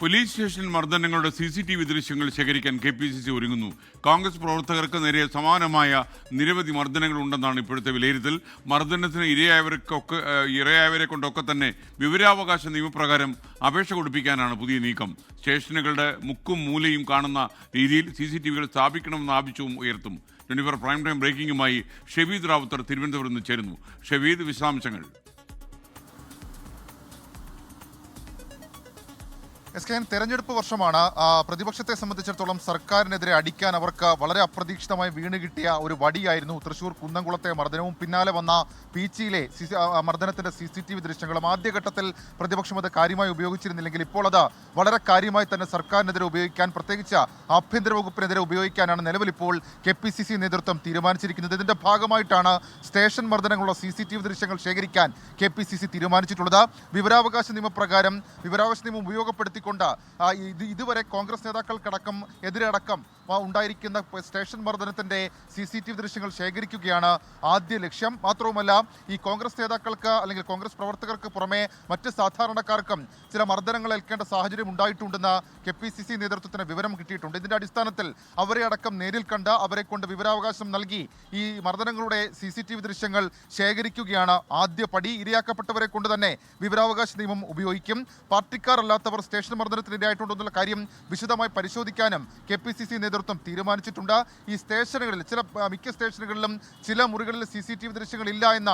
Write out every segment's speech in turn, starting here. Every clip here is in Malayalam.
പോലീസ് സ്റ്റേഷൻ മർദ്ദനങ്ങളുടെ സി സി ടി വി ദൃശ്യങ്ങൾ ശേഖരിക്കാൻ കെ പി സി സി ഒരുങ്ങുന്നു. കോൺഗ്രസ് പ്രവർത്തകർക്ക് നേരെ സമാനമായ നിരവധി മർദ്ദനങ്ങൾ ഉണ്ടെന്നാണ് ഇപ്പോഴത്തെ വിലയിരുത്തൽ. മർദ്ദനത്തിന് ഇരയായവർക്കൊക്കെ ഇരയായവരെ കൊണ്ടൊക്കെ തന്നെ വിവരാവകാശ നിയമപ്രകാരം അപേക്ഷ കൊടുപ്പിക്കാനാണ് പുതിയ നീക്കം. സ്റ്റേഷനുകളുടെ മുക്കും മൂലയും കാണുന്ന രീതിയിൽ സി സി ടി വികൾ സ്ഥാപിക്കണമെന്ന ആവശ്യവും ഉയർത്തും. ട്വന്റി ഫോർ പ്രൈം ടൈം ബ്രേക്കിംഗുമായി ഷെവീദ് റാവുത്തർ തിരുവനന്തപുരത്ത് ചേരുന്നു. ഷെവീദ് വിശദാംശങ്ങൾ. എസ് കെ എൻ തെരഞ്ഞെടുപ്പ് വർഷമാണ്. പ്രതിപക്ഷത്തെ സംബന്ധിച്ചിടത്തോളം സർക്കാരിനെതിരെ അടിക്കാൻ അവർക്ക് വളരെ അപ്രതീക്ഷിതമായി വീണ് കിട്ടിയ ഒരു വടിയായിരുന്നു തൃശൂർ കുന്നംകുളത്തെ മർദ്ദനവും. പിന്നാലെ വന്ന പീച്ചിയിലെ മർദ്ദനത്തിന്റെ സി സി ടി വി ദൃശ്യങ്ങളും ആദ്യഘട്ടത്തിൽ പ്രതിപക്ഷം അത് കാര്യമായി ഉപയോഗിച്ചിരുന്നില്ലെങ്കിൽ ഇപ്പോൾ അത് വളരെ കാര്യമായി തന്നെ സർക്കാരിനെതിരെ ഉപയോഗിക്കാൻ പ്രത്യേകിച്ച് ആഭ്യന്തര വകുപ്പിനെതിരെ ഉപയോഗിക്കാനാണ് നിലവിൽ ഇപ്പോൾ കെ പി സി സി നേതൃത്വം തീരുമാനിച്ചിരിക്കുന്നത്. ഇതിന്റെ ഭാഗമായിട്ടാണ് സ്റ്റേഷൻ മർദ്ദനങ്ങളുള്ള സി സി ടി വി ദൃശ്യങ്ങൾ ശേഖരിക്കാൻ കെ പി സി സി തീരുമാനിച്ചിട്ടുള്ളത്. വിവരാവകാശ നിയമപ്രകാരം വിവരാവകാശ നിയമം ഉപയോഗപ്പെടുത്തിക്കൊണ്ട് ഇത് ഇതുവരെ കോൺഗ്രസ് നേതാക്കൾക്കടക്കം എതിരടക്കം ഉണ്ടായിരിക്കുന്ന സ്റ്റേഷൻ മർദ്ദനത്തിന്റെ സി സി ടി വി ദൃശ്യങ്ങൾ ശേഖരിക്കുകയാണ് ആദ്യ ലക്ഷ്യം. മാത്രവുമല്ല ഈ കോൺഗ്രസ് നേതാക്കൾക്ക് അല്ലെങ്കിൽ കോൺഗ്രസ് പ്രവർത്തകർക്ക് പുറമെ മറ്റ് സാധാരണക്കാർക്കും ചില മർദ്ദനങ്ങൾ ഏൽക്കേണ്ട സാഹചര്യം ഉണ്ടായിട്ടുണ്ടെന്ന് കെ പി സി സി നേതൃത്വത്തിന് വിവരം കിട്ടിയിട്ടുണ്ട്. ഇതിന്റെ അടിസ്ഥാനത്തിൽ അവരെ അടക്കം നേരിൽ കണ്ട് അവരെ കൊണ്ട് വിവരാവകാശം നൽകി ഈ മർദ്ദനങ്ങളുടെ സി സി ടി വി ദൃശ്യങ്ങൾ ശേഖരിക്കുകയാണ് ആദ്യ പടി. ഇരയാക്കപ്പെട്ടവരെ കൊണ്ട് തന്നെ വിവരാവകാശ നിയമം ഉപയോഗിക്കും. പാർട്ടിക്കാർ അല്ലാത്തവർ സ്റ്റേഷൻ മർദ്ദനത്തിനിരയായിട്ടുണ്ടോ എന്നുള്ള കാര്യം വിശദമായി പരിശോധിക്കാനും കെ പി സി സി നേതൃത്വം തീരുമാനിച്ചിട്ടുണ്ട്. ഈ സ്റ്റേഷനുകളിൽ ചില മിക്ക സ്റ്റേഷനുകളിലും ചില മുറികളിൽ സി സി ടി വി ദൃശ്യങ്ങൾ ഇല്ല എന്ന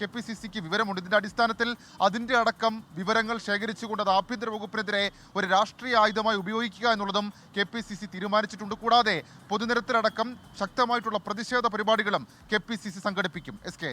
കെ പി സി സിക്ക് വിവരമുണ്ട്. ഇതിന്റെ അടിസ്ഥാനത്തിൽ അതിന്റെ അടക്കം വിവരങ്ങൾ ശേഖരിച്ചുകൊണ്ട് അത് ആഭ്യന്തര വകുപ്പിനെതിരെ ഒരു രാഷ്ട്രീയ ആയുധമായി ഉപയോഗിക്കുക എന്നുള്ളതും കെ പി സി സി തീരുമാനിച്ചിട്ടുണ്ട്. കൂടാതെ പൊതുനിരത്തിലടക്കം ശക്തമായിട്ടുള്ള പ്രതിഷേധ പരിപാടികളും കെ പി സി സി സംഘടിപ്പിക്കും. S K